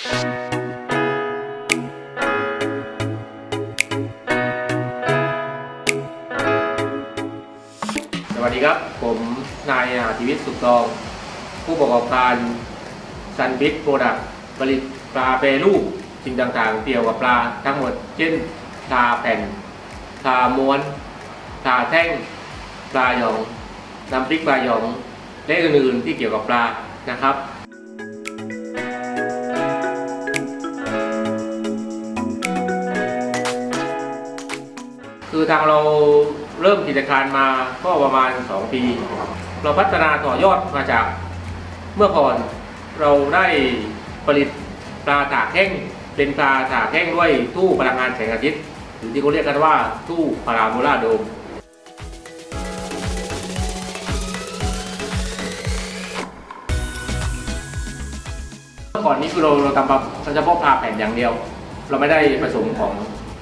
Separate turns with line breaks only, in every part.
สวัสดีครับ ผมนายอาทิวิทย์สุขทอง ผู้ประกอบการซันบิ๊กโปรดักต์ผลิตปลาเปรูปสิ่งต่างๆ เกี่ยวกับปลาทั้งหมด เช่นปลาแผ่นปลาม้วนปลาแท่งปลาหยองน้ำพริกปลาหยองและอื่นๆที่เกี่ยวกับปลานะครับ คือทางเราเริ่มกิจการมาก็ประมาณ 2 ปี เราพัฒนาต่อยอดมาจากเมื่อก่อนเราได้ผลิตปลาถากแห้งเป็นปลาถากแห้งด้วยตู้พลังงานแสงอาทิตย์หรือที่เขาเรียกกันว่าตู้พาราโบลาโดมเมื่อก่อนนี้คือเราเราทำปลาเฉพาะปลาแผ่นอย่างเดียว เราไม่ได้ผสมของ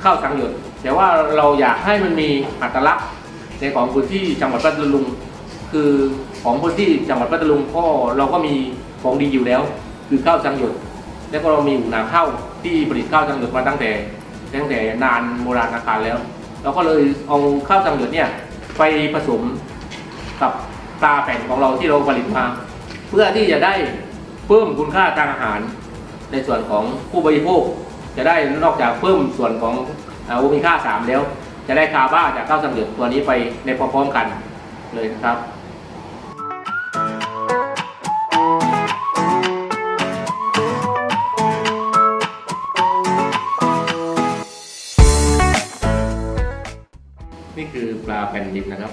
ข้าวสังหยด แต่ว่าเราอยากให้มันมีอัตลักษณ์ในของพื้นที่จังหวัดพัทลุง คือของพื้นที่จังหวัดพัทลุงก็เราก็มีของดีอยู่แล้ว คือข้าวสังหยด แล้วก็เรามีหูนาข้าวที่ผลิตข้าวสังหยดมาตั้งแต่ตั้งแต่นานโบราณกาลแล้ว เราก็เลยเอาข้าวสังหยดเนี่ยไปผสมกับปลาแผ่นของเราที่เราผลิตมา เพื่อที่จะได้เพิ่มคุณค่าทางอาหาร ในส่วนของผู้บริโภค จะได้นอกจากเพิ่มส่วนของ โอเมก้า3แล้ว จะได้คาร์บ้าจากข้าวสังเกตตัวนี้ไปในพร้อมๆกันเลยนะครับนี่คือปลาแผ่นดิบนะครับ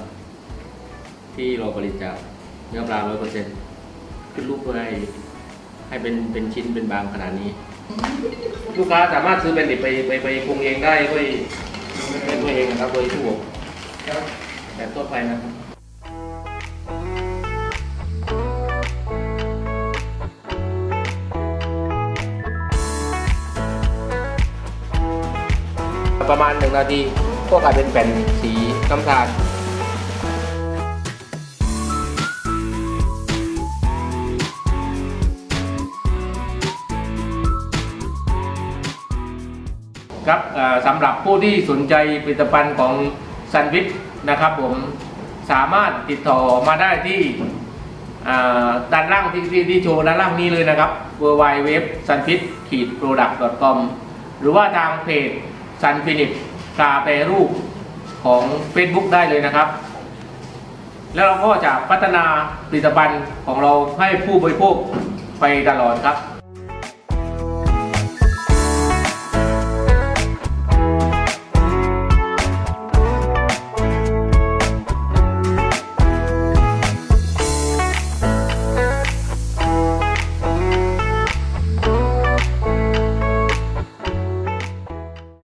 ที่เราผลิตจากเนื้อปลา100%ขึ้นรูปเพื่อให้ ให้เป็นเป็นชิ้นเป็นบางขนาดนี้ ลูกค้าสามารถซื้อเป็นดิบไปไปไปปรุงเองได้ด้วยด้วยตัวเองนะครับโดยที่อบแบบทั่วไปนะครับประมาณหนึ่งนาทีก็กลายเป็นแผ่นสีน้ำตาล ครับสำหรับผู้ที่สนใจผลิตภัณฑ์ของซันวิทนะครับผมสามารถติดต่อมาได้ที่ด้านล่างที่ที่ที่โชว์ด้านล่างนี้เลยนะครับ w w w s u n f i t product com หรือว่าทางเพจ Sun f i n i t ปลาแปรรูปของ Facebook ได้เลยนะครับ แล้วเราก็จะพัฒนาผลิตภัณฑ์ของเราให้ผู้บริโภคไปตลอดครับ